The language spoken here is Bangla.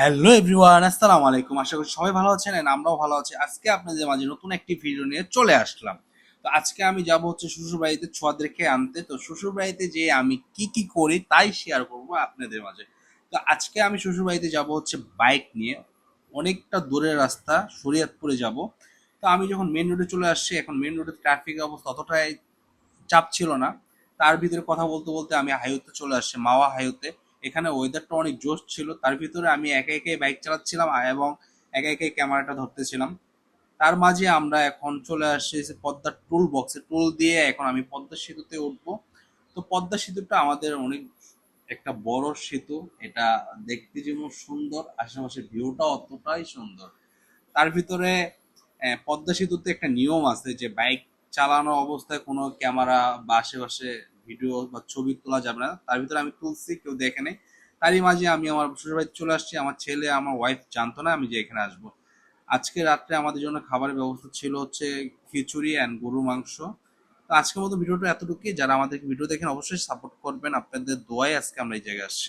হ্যালো এভরিওয়ান আসসালামু আলাইকুম। আশা করি সবাই ভালো আছেন and আমরাও ভালো আছি। আজকে আপনাদের মাঝে নতুন একটি ভিডিও নিয়ে চলে আসলাম। তো আজকে আমি যাব হচ্ছে শ্বশুর বাড়িতে ছোঁয়াদেরকে আনতে। তো শ্বশুর বাড়িতে যে আমি কি কি করি তাই শেয়ার করব আপনাদের মাঝে। তো আজকে আমি শ্বশুর বাড়িতে যাব হচ্ছে বাইক নিয়ে। অনেকটা দূরের রাস্তা, শরীয়তপুরে যাব। তো আমি যখন মেন রোডে চলে আসছি, এখন মেন রোডে ট্রাফিকের অবস্থা অতটাই চাপ ছিল না। তার ভিতরে কথা বলতে বলতে আমি হাইওতে চলে আসছি, মাওয়া হাইওতে এখানে ওয়েদারটা অনেক জোশ ছিল। তার ভিতরে আমি একা একাই বাইক চালাচ্ছিলাম এবং একা একাই ক্যামেরাটা ধরতেছিলাম। তার মাঝে আমরা এখন চলে আসছি পদ্মার টুল বক্সে টুল দিয়ে এখন আমি পদ্মা সেতুতে উঠবো। তো পদ্মা সেতুটা আমাদের অনেক একটা বড় সেতু। এটা দেখতে যেমন সুন্দর আশেপাশে ভিউটা অতটাই সুন্দর। তার ভিতরে পদ্মা সেতুতে একটা নিয়ম আছে যে বাইক চালানো অবস্থায় কোনো ক্যামেরা বা আশেপাশে ভিডিও বা ছবি তোলা যাবে না। তার ভিতরে আমি তুলছি, কেউ দেখে নেই। তারই মাঝে আমি আমার শ্বশুর বাড়িতে চলে আসছি। আমার ছেলে, আমার ওয়াইফ জানতো না আমি যে এখানে আসব। আজকে রাত্রে আমাদের জন্য খাবারের ব্যবস্থা ছিল হচ্ছে খিচুড়ি অ্যান্ড গরু মাংস। তো আজকের মতো ভিডিওটা এতটুকুই। যারা আমাদের ভিডিও দেখেন, অবশ্যই সাপোর্ট করবেন। আপনাদের দোয়াই আজকে আমরা এই জায়গায় আসছি।